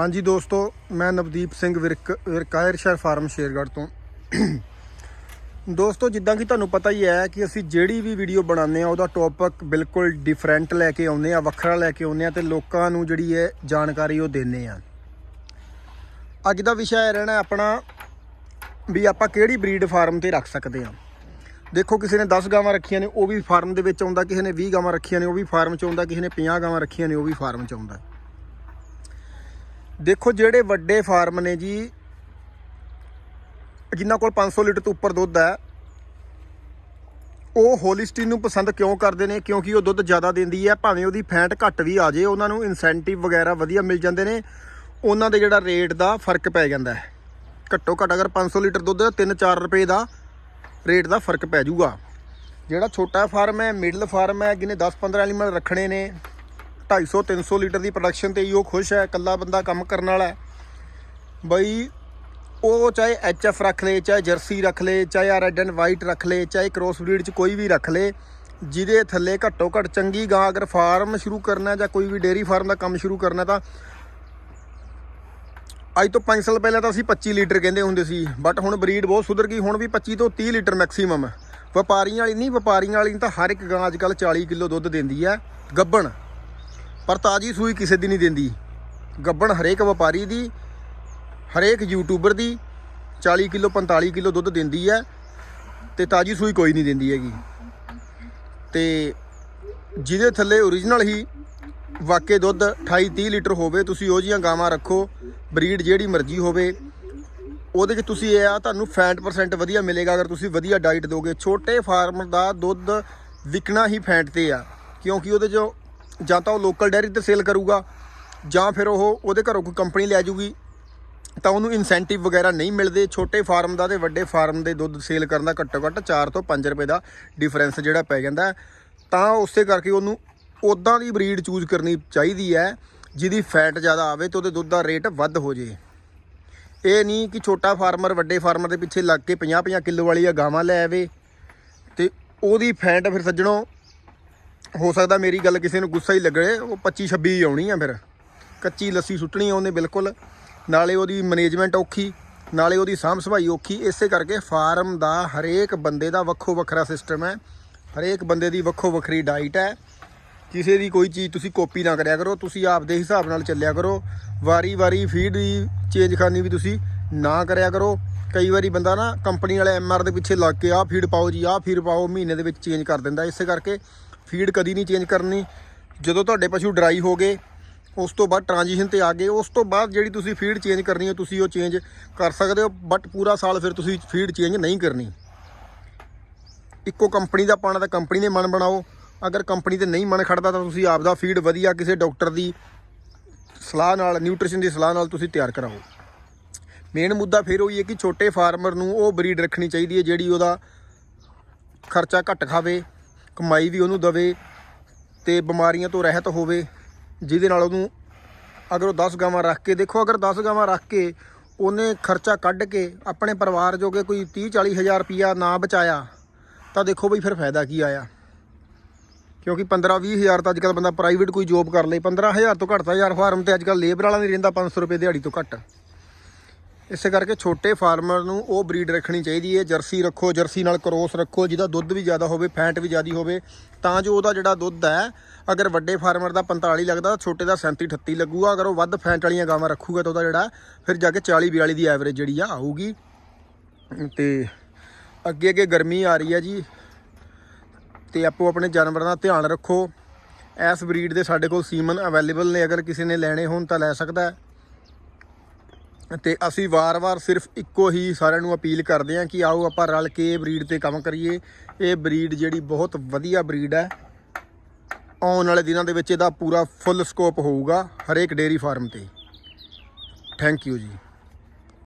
ਹਾਂਜੀ ਦੋਸਤੋ, ਮੈਂ ਨਵਦੀਪ ਸਿੰਘ ਵਿਰਕ ਵਿਰਕਾਇਰ ਸ਼ਹਿਰ ਫਾਰਮ ਸ਼ੇਰਗੜ੍ਹ ਤੋਂ। ਦੋਸਤੋ, ਜਿੱਦਾਂ ਕਿ ਤੁਹਾਨੂੰ ਪਤਾ ਹੀ ਹੈ ਕਿ ਅਸੀਂ ਜਿਹੜੀ ਵੀ ਵੀਡੀਓ ਬਣਾਉਂਦੇ ਆ ਉਹਦਾ ਟੌਪਿਕ ਬਿਲਕੁਲ ਡਿਫਰੈਂਟ ਲੈ ਕੇ ਆਉਂਦੇ ਆ ਵੱਖਰਾ ਲੈ ਕੇ ਆਉਂਦੇ ਆ ਤੇ ਲੋਕਾਂ ਨੂੰ ਜਿਹੜੀ ਹੈ ਜਾਣਕਾਰੀ ਉਹ ਦਿੰਦੇ ਆ ਅੱਜ ਦਾ ਵਿਸ਼ਾ ਇਹ ਰਹਿਣਾ ਆਪਣਾ ਵੀ ਆਪਾਂ ਕਿਹੜੀ ਬਰੀਡ ਫਾਰਮ ਤੇ ਰੱਖ ਸਕਦੇ ਆ ਦੇਖੋ, ਕਿਸੇ ਨੇ 10 ਗਾਵਾਂ ਰੱਖੀਆਂ ਨੇ, ਉਹ ਵੀ ਫਾਰਮ ਦੇ ਵਿੱਚ ਆਉਂਦਾ, ਕਿਸੇ ਨੇ 20 ਗਾਵਾਂ ਰੱਖੀਆਂ ਨੇ, ਉਹ ਵੀ ਫਾਰਮ ਚ ਆਉਂਦਾ, ਕਿਸੇ ਨੇ 50 ਗਾਵਾਂ ਰੱਖੀਆਂ ਨੇ, ਉਹ ਵੀ ਫਾਰਮ ਚ ਆਉਂਦਾ। ਦੇਖੋ ਜਿਹੜੇ ਵੱਡੇ ਫਾਰਮ ਨੇ ਜੀ, ਜਿਨ੍ਹਾਂ ਕੋਲ 500 ਲੀਟਰ ਤੋਂ ਉੱਪਰ ਦੁੱਧ ਹੈ, ਉਹ ਹੋਲਿਸਟੀਨ ਨੂੰ ਪਸੰਦ ਕਿਉਂ ਕਰਦੇ ਨੇ? ਕਿਉਂਕਿ ਉਹ ਦੁੱਧ ਜ਼ਿਆਦਾ ਦਿੰਦੀ ਹੈ, ਭਾਵੇਂ ਉਹਦੀ ਫੈਂਟ ਘੱਟ ਵੀ ਆ ਜੇ ਉਹਨਾਂ ਨੂੰ ਇਨਸੈਂਟਿਵ ਵਗੈਰਾ ਵਧੀਆ ਮਿਲ ਜਾਂਦੇ ਨੇ, ਉਹਨਾਂ ਦੇ ਜਿਹੜਾ ਰੇਟ ਦਾ ਫ਼ਰਕ ਪੈ ਜਾਂਦਾ ਹੈ। ਘੱਟੋ ਘੱਟ ਅਗਰ 500 ਲੀਟਰ ਦੁੱਧ 3-4 ਰੁਪਏ ਦਾ ਰੇਟ ਦਾ ਫ਼ਰਕ ਪੈ ਜਾਊਗਾ। ਜਿਹੜਾ ਛੋਟਾ ਫਾਰਮ ਹੈ ਮਿਡਲ ਫਾਰਮ ਹੈ, ਜਿਹਨੇ 10-15 ਐਨੀਮਲ ਰੱਖਣੇ ਨੇ 250-300 ਲੀਟਰ ਦੀ ਪ੍ਰੋਡਕਸ਼ਨ ਤੇ ਹੀ ਉਹ ਖੁਸ਼ ਹੈ, ਇਕੱਲਾ ਬੰਦਾ ਕੰਮ ਕਰਨ ਵਾਲਾ ਬਈ ਉਹ ਚਾਹੇ ਐਚਐਫ ਰੱਖ ਲੇ, ਚਾਹੇ ਜਰਸੀ ਰੱਖ ਲੇ, ਚਾਹੇ ਰੈੱਡ ਐਂਡ ਵਾਈਟ ਰੱਖ ਲੇ, ਚਾਹੇ ਕ੍ਰੋਸ ਬਰੀਡ ਚ ਕੋਈ ਵੀ ਰੱਖ ਲੇ, ਜਿਹਦੇ ਥੱਲੇ ਘੱਟੋ ਘੱਟ ਚੰਗੀ ਗਾਂ ਅਗਰ ਫਾਰਮ ਸ਼ੁਰੂ ਕਰਨਾ ਜਾਂ ਕੋਈ ਵੀ ਡੇਅਰੀ ਫਾਰਮ ਦਾ ਕੰਮ ਸ਼ੁਰੂ ਕਰਨਾ ਤਾਂ ਅੱਜ ਤੋਂ 5 ਸਾਲ ਪਹਿਲਾਂ ਤਾਂ ਅਸੀਂ 25 ਲੀਟਰ ਕਹਿੰਦੇ ਹੁੰਦੇ ਸੀ ਬਟ ਹੁਣ ਬਰੀਡ ਬਹੁਤ ਸੁਧਰ ਗਈ, ਹੁਣ ਵੀ 25 ਤੋਂ 30 ਲੀਟਰ ਮੈਕਸਿਮਮ ਵਪਾਰੀਆਂ ਵਾਲੀ, ਨਹੀਂ, ਵਪਾਰੀਆਂ ਵਾਲੀ ਤਾਂ ਹਰ ਇੱਕ ਗਾਂ ਅੱਜ ਕੱਲ 40 ਕਿਲੋ ਦੁੱਧ ਦਿੰਦੀ ਹੈ, ਗੱਬਣ। ਪਰ ਤਾਜੀ ਸੂਈ ਕਿਸੇ ਦੀ ਨਹੀਂ ਦਿੰਦੀ। ਗੱਬਣ ਹਰੇਕ ਵਪਾਰੀ ਦੀ, ਹਰੇਕ ਯੂਟਿਊਬਰ ਦੀ 40 ਕਿਲੋ 45 ਕਿਲੋ ਦੁੱਧ ਦਿੰਦੀ ਹੈ ਤੇ ਤਾਜੀ ਸੂਈ ਕੋਈ ਨਹੀਂ ਦਿੰਦੀ ਹੈਗੀ। ਤੇ ਜਿਹਦੇ ਥੱਲੇ ਓਰੀਜਨਲ ਹੀ ਵਾਕੇ ਦੁੱਧ 28 30 ਲੀਟਰ ਹੋਵੇ, ਤੁਸੀਂ ਉਹ ਜੀਆਂ ਗਾਵਾਂ ਰੱਖੋ, ਬਰੀਡ ਜਿਹੜੀ ਮਰਜ਼ੀ ਹੋਵੇ, ਉਹਦੇ 'ਚ ਤੁਸੀਂ ਇਹ ਆ, ਤੁਹਾਨੂੰ ਫੈਂਟ ਪਰਸੈਂਟ ਵਧੀਆ ਮਿਲੇਗਾ। ਅਗਰ ਤੁਸੀਂ ਵਧੀਆ ਡਾਈਟ ਦੋਗੇ, ਛੋਟੇ ਫਾਰਮਰ ਦਾ ਦੁੱਧ ਵਿਕਣਾ ਹੀ ਫੈਂਟ ਤੇ ਆ, ਕਿਉਂਕਿ ਉਹਦੇ 'ਚੋਂ ਜਾਂ ਤਾਂ ਉਹ ਲੋਕਲ ਡੈਰੀ ਤੇ ਸੇਲ ਕਰੂਗਾ, ਜਾਂ ਫਿਰ ਉਹ ਉਹਦੇ ਘਰੋਂ ਕੋਈ ਕੰਪਨੀ ਲੈ ਜੂਗੀ, ਤਾਂ ਉਹਨੂੰ ਇਨਸੈਂਟਿਵ ਵਗੈਰਾ ਨਹੀਂ ਮਿਲਦੇ। ਛੋਟੇ ਫਾਰਮ ਦਾ ਤੇ ਵੱਡੇ ਫਾਰਮ ਦੇ ਦੁੱਧ ਸੇਲ ਕਰਨ ਦਾ ਘੱਟੋ ਘੱਟ 4 ਤੋਂ 5 ਰੁਪਏ ਦਾ ਡਿਫਰੈਂਸ ਜਿਹੜਾ ਪੈ ਜਾਂਦਾ ਤਾਂ ਉਸੇ ਕਰਕੇ ਉਹਨੂੰ ਉਦਾਂ ਦੀ ਬਰੀਡ ਚੂਜ਼ ਕਰਨੀ ਚਾਹੀਦੀ ਹੈ, ਜਿਹਦੀ ਫੈਟ ਜ਼ਿਆਦਾ ਆਵੇ ਤੇ ਉਹਦੇ ਦੁੱਧ ਦਾ ਰੇਟ ਵੱਧ ਹੋ ਜੇ। ਇਹ ਨਹੀਂ ਕਿ ਛੋਟਾ ਫਾਰਮਰ ਵੱਡੇ ਫਾਰਮਰ ਦੇ ਪਿੱਛੇ ਲੱਗ ਕੇ 50-50 ਕਿਲੋ ਵਾਲੀਆਂ ਗਾਵਾਂ ਲੈ ਆਵੇ ਤੇ ਉਹਦੀ ਫੈਟ ਫਿਰ ਸੱਜਣੋ ਹੋ ਸਕਦਾ ਮੇਰੀ ਗੱਲ ਕਿਸੇ ਨੂੰ ਗੁੱਸਾ ਹੀ ਲੱਗੇ, ਉਹ 25 26 ਆਉਣੀ ਆ ਫਿਰ। ਕੱਚੀ ਲੱਸੀ ਸੁੱਟਣੀ ਉਹਨੇ ਬਿਲਕੁਲ। ਨਾਲੇ ਉਹਦੀ ਮੈਨੇਜਮੈਂਟ ਔਖੀ, ਨਾਲੇ ਉਹਦੀ ਸਾਂਭ ਸੰਭਾਈ ਔਖੀ, ਇਸੇ ਕਰਕੇ ਫਾਰਮ ਦਾ ਹਰੇਕ ਬੰਦੇ ਦਾ ਵੱਖੋ ਵੱਖਰਾ ਸਿਸਟਮ ਹੈ। ਹਰੇਕ ਬੰਦੇ ਦੀ ਵੱਖੋ ਵੱਖਰੀ ਡਾਈਟ ਹੈ। ਕਿਸੇ ਦੀ ਕੋਈ ਚੀਜ਼ ਤੁਸੀਂ ਕਾਪੀ ਨਾ ਕਰਿਆ ਕਰੋ, ਤੁਸੀਂ ਆਪਦੇ ਹਿਸਾਬ ਨਾਲ ਚੱਲਿਆ ਕਰੋ। ਵਾਰੀ-ਵਾਰੀ ਫੀਡ ਦੀ ਚੇਂਜ ਕਰਨੀ ਵੀ ਤੁਸੀਂ ਨਾ ਕਰਿਆ ਕਰੋ। ਕਈ ਵਾਰੀ ਬੰਦਾ ਨਾ ਕੰਪਨੀ ਵਾਲੇ ਐਮਆਰ ਦੇ ਪਿੱਛੇ ਲੱਗ ਕੇ ਆਹ ਫੀਡ ਪਾਓ ਜੀ, ਆਹ ਫੀਡ ਪਾਓ, ਮਹੀਨੇ ਦੇ ਵਿੱਚ ਚੇਂਜ ਕਰ ਦਿੰਦਾ। ਇਸੇ ਕਰਕੇ ਫੀਡ ਕਦੀ ਨਹੀਂ ਚੇਂਜ ਕਰਨੀ। ਜਦੋਂ ਤੁਹਾਡੇ ਪਸ਼ੂ ਡਰਾਈ ਹੋ ਗਏ, ਉਸ ਤੋਂ ਬਾਅਦ ਟ੍ਰਾਂਜੀਸ਼ਨ ਤੇ ਆ ਗਏ, ਉਸ ਤੋਂ ਬਾਅਦ ਜਿਹੜੀ ਤੁਸੀਂ ਫੀਡ ਚੇਂਜ ਕਰਨੀ ਹੈ, ਤੁਸੀਂ ਉਹ ਚੇਂਜ ਕਰ ਸਕਦੇ ਹੋ ਬਟ ਪੂਰਾ ਸਾਲ ਫਿਰ ਤੁਸੀਂ ਫੀਡ ਚੇਂਜ ਨਹੀਂ ਕਰਨੀ। ਇੱਕੋ ਕੰਪਨੀ ਦਾ ਪਾਣਾ ਤਾਂ ਕੰਪਨੀ ਦੇ ਮਨ ਬਣਾਓ। ਅਗਰ ਕੰਪਨੀ ਤੇ ਨਹੀਂ ਮਨ ਖੜਦਾ ਤਾਂ ਤੁਸੀਂ ਆਪ ਦਾ ਫੀਡ ਵਧੀਆ ਕਿਸੇ ਡਾਕਟਰ ਦੀ ਸਲਾਹ ਨਾਲ ਨਿਊਟ੍ਰੀਸ਼ਨ ਦੀ ਸਲਾਹ ਨਾਲ ਤੁਸੀਂ ਤਿਆਰ ਕਰਾਓ। ਮੇਨ ਮੁੱਦਾ ਫਿਰ ਉਹੀ ਹੈ ਕਿ ਛੋਟੇ ਫਾਰਮਰ ਨੂੰ ਉਹ ਬਰੀਡ ਰੱਖਣੀ ਚਾਹੀਦੀ ਹੈ, ਜਿਹੜੀ ਉਹਦਾ ਖਰਚਾ ਘੱਟ ਖਾਵੇ। ਕਮਾਈ ਵੀ ਉਹਨੂੰ ਦਵੇ ਤੇ ਬਿਮਾਰੀਆਂ ਤੋਂ ਰਹਿਤ ਹੋਵੇ, ਜਿਹਦੇ ਨਾਲ ਉਹਨੂੰ ਅਗਰ ਉਹ 10 ਗਾਵਾਂ ਰੱਖ ਕੇ, ਦੇਖੋ ਅਗਰ 10 ਗਾਵਾਂ ਰੱਖ ਕੇ ਉਹਨੇ ਖਰਚਾ ਕੱਢ ਕੇ ਆਪਣੇ ਪਰਿਵਾਰ ਜੋਗੇ ਕੋਈ 30 40 ਹਜ਼ਾਰ ਰੁਪਿਆ ਨਾ ਬਚਾਇਆ, ਤਾਂ ਦੇਖੋ ਬਈ ਫਿਰ ਫਾਇਦਾ ਕੀ ਆਇਆ। ਕਿਉਂਕਿ 15 20 ਹਜ਼ਾਰ ਤਾਂ ਅੱਜਕੱਲ ਬੰਦਾ ਪ੍ਰਾਈਵੇਟ ਕੋਈ ਜੋਬ ਕਰ ਲੇ 15 ਹਜ਼ਾਰ ਤੋਂ ਘੱਟ ਤਾਂ ਯਾਰ ਫਾਰਮ ਤੇ ਅੱਜਕੱਲ ਲੇਬਰ ਵਾਲਾ ਨਹੀਂ ਰਹਿੰਦਾ 500 ਰੁਪਏ ਦਿਹਾੜੀ ਤੋਂ ਘੱਟ। ਇਸੇ ਕਰਕੇ ਛੋਟੇ ਫਾਰਮਰ ਨੂੰ ਉਹ ਬਰੀਡ ਰੱਖਣੀ ਚਾਹੀਦੀ ਹੈ। ਜਰਸੀ ਰੱਖੋ, ਜਰਸੀ ਨਾਲ ਕਰੋਸ ਰੱਖੋ, ਜਿਹਦਾ ਦੁੱਧ ਵੀ ਜ਼ਿਆਦਾ ਹੋਵੇ, ਫੈਂਟ ਵੀ ਜ਼ਿਆਦੀ ਹੋਵੇ, ਤਾਂ ਜੋ ਉਹਦਾ ਜਿਹੜਾ ਦੁੱਧ ਹੈ, ਅਗਰ ਵੱਡੇ ਫਾਰਮਰ ਦਾ 45 ਲੱਗਦਾ ਛੋਟੇ ਦਾ 37 38 ਲੱਗੂਗਾ। ਅਗਰ ਉਹ ਵੱਧ ਫੈਂਟ ਵਾਲੀਆਂ ਗਾਵਾਂ ਰੱਖੂਗਾ, ਤਾਂ ਉਹਦਾ ਜਿਹੜਾ ਫਿਰ ਜਾ ਕੇ 40 42 ਦੀ ਐਵਰੇਜ ਜਿਹੜੀ ਆ ਆਊਗੀ। ਤੇ ਅੱਗੇ ਅੱਗੇ ਗਰਮੀ ਆ ਰਹੀ ਹੈ ਜੀ। ਤੇ ਆਪੋ ਆਪਣੇ ਜਾਨਵਰਾਂ ਦਾ ਧਿਆਨ ਰੱਖੋ। ਇਸ ਬਰੀਡ ਦੇ ਸਾਡੇ ਕੋਲ ਸੀਮਨ ਅਵੇਲੇਬਲ ਨੇ। ਅਗਰ ਕਿਸੇ ਨੇ ਲੈਣੇ ਹੋਣ ਤਾਂ ਲੈ ਸਕਦਾ ਹੈ। ਤੇ ਅਸੀਂ ਵਾਰ-ਵਾਰ ਸਿਰਫ ਇੱਕੋ ਹੀ ਸਾਰਿਆਂ ਨੂੰ ਅਪੀਲ ਕਰਦੇ ਹਾਂ ਕਿ ਆਓ ਆਪਾਂ ਰਲ ਕੇ ਇਹ ਬਰੀਡ ਤੇ ਕੰਮ ਕਰੀਏ। ਇਹ ਬਰੀਡ ਜਿਹੜੀ ਬਹੁਤ ਵਧੀਆ ਬਰੀਡ ਹੈ। ਆਉਣ ਵਾਲੇ ਦਿਨਾਂ ਦੇ ਵਿੱਚ ਇਹਦਾ ਪੂਰਾ ਫੁੱਲ ਸਕੋਪ ਹੋਊਗਾ ਹਰੇਕ ਡੇਅਰੀ ਫਾਰਮ ਤੇ। Thank you ji.